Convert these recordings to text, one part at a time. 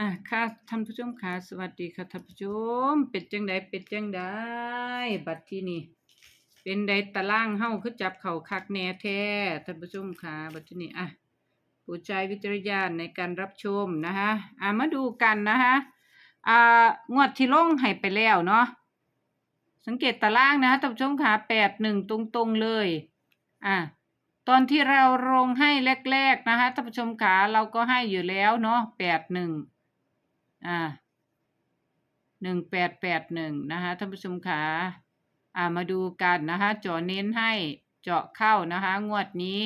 อะค่ะท่านผู้ชมค่ะสวัสดีค่ะท่านผู้ชม เป็นจังไดเป็นจังไดบัดที่นี่เป็นใดตารางเฮ้าคือจับเข่าคักแน่แท้ท่านผู้ชมค่ะบัดที่นี่อะผู้ใช้วิจารณญาณในการรับชมนะคะอะมาดูกันนะคะอ่างวดที่ลงให้ไปแล้วเนาะสังเกตตารางนะคะท่านผู้ชมค่ะแปดหนึ่งตรงๆเลยอะตอนที่เราลงให้แรกๆนะคะท่านผู้ชมขาเราก็ให้อยู่แล้วเนาะแปดหนึ่ง อ่าหนึ่งแปดแปดหนึ่งนะคะท่านผู้ชมขาอ่ามาดูกันนะคะเจาะเน้นให้เจาะเข้านะคะ งวดนี้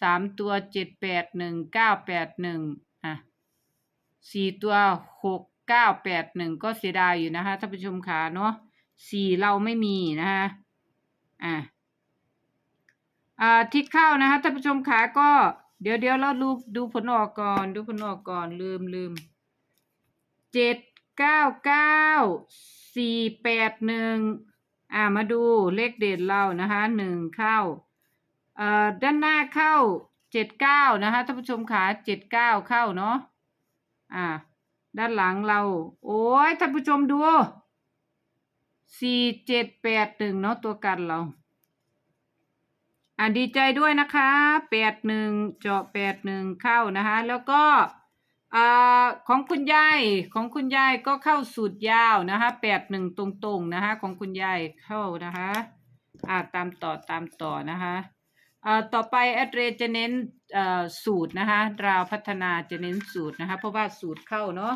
สามตัวเจ็ดแปดหนึ่งเก้าแปดหนึ่งอะสี่ตัวหกเก้าแปดหนึ่งก็เสียดายอยู่นะคะท่านผู้ชมขาเนาะสี่เราไม่มีนะคะอะอ่าที่เข้านะคะท่านผู้ชมขาก็เดี๋ยวเดี๋ยวเราดูดูผลออกก่อน ดูผลออกก่อนลืมลืม เจ็ดเก้าเก้าสี่แปดหนึ่งอ่ามาดูเลขเด่นเรานะคะหนึ่งเข้าเอ่อด้านหน้าเข้าเจ็ดเก้านะคะท่านผู้ชมขาเจ็ดเก้าเข้าเนาะอ่า ด้านหลังเรา โอ้ยท่านผู้ชมดูสี่เจ็ดแปดหนึ่งเนาะตัวกันเรา อ่าดีใจด้วยนะคะแปดหนึ่งเจาะแปดหนึ่งเข้านะคะ แล้วก็ อของคุณยายของคุณยายก็เข้าสูตรยาวนะคะแปดหนึ่งตรงๆนะคะของคุณยายเข้านะคะอ่าตามต่อตามต่อนะคะอ่าต่อไปแอดเรจะเน้นอ่อสูตรนะคะราวพัฒนาจะเน้นสูตรนะคะเพราะว่าสูตรเข้าเนาะ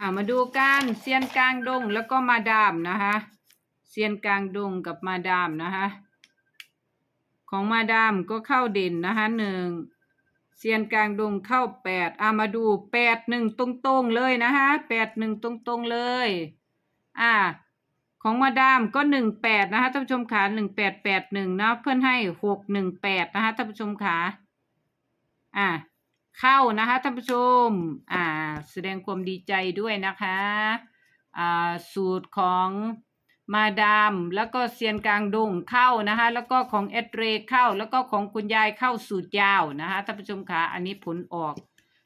อ่ามาดูกันเซียนกลางดงแล้วก็มาดามนะคะเซียนกลางดงกับมาดามนะคะ ของมาดามก็เข้าเด่นนะคะหนึ่งเซียนกลางดงเข้าแปดอามาดูแปดหนึ่งตรงๆเลยนะคะแปดหนึ่งตรงๆเลย อ่า ของมาดามก็หนึ่งแปดนะคะท่านผู้ชมขาหนึ่งแปดแปดหนึ่งนะเพื่อนให้หกหนึ่งแปดนะคะท่านผู้ชมขาอ่า เข้านะคะท่านผู้ชม อ่า แสดงความดีใจด้วยนะคะ อ่า สูตรของ มาดามแล้วก็เซียนกลางดงเข้านะคะแล้วก็ของเอดเรเข้าแล้วก็ของคุณยายเข้าสูตรยาวนะคะท่านผู้ชมคะอันนี้ผลออก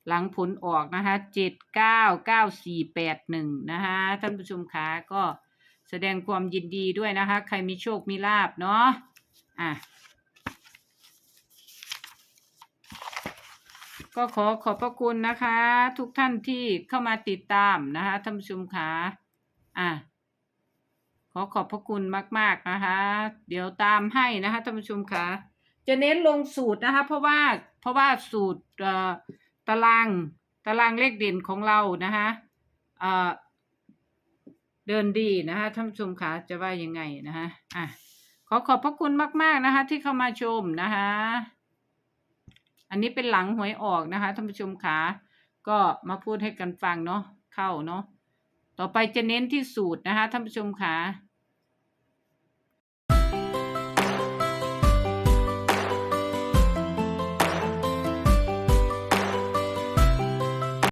หลังผลออกนะคะเจ็ดเก้าเก้าสี่แปดหนึ่งนะคะท่านผู้ชมคะก็แสดงความยินดีด้วยนะคะ ใครมีโชคมีลาบเนาะอะก็ขอขอบพระคุณนะคะ ทุกท่านที่เข้ามาติดตามนะคะท่านผู้ชมคะอะ ขอขอบพระคุณมาก ๆนะคะ เดี๋ยวตามให้นะคะท่านผู้ชมคะจะเน้นลงสูตรนะคะ เพราะว่าเพราะว่าสูตรเอ่อตารางตารางเลขเด่นของเรานะคะเออเดินดีนะคะท่านผู้ชมคะจะว่ายังไงนะคะอะขอขอบพระคุณมาก ๆนะคะ ที่เข้ามาชมนะคะ อันนี้เป็นหลังหวยออกนะคะท่านผู้ชมคะก็มาพูดให้กันฟังเนาะเข้าเนาะ ต่อไปจะเน้นที่สูตรนะคะท่านผู้ชมคะ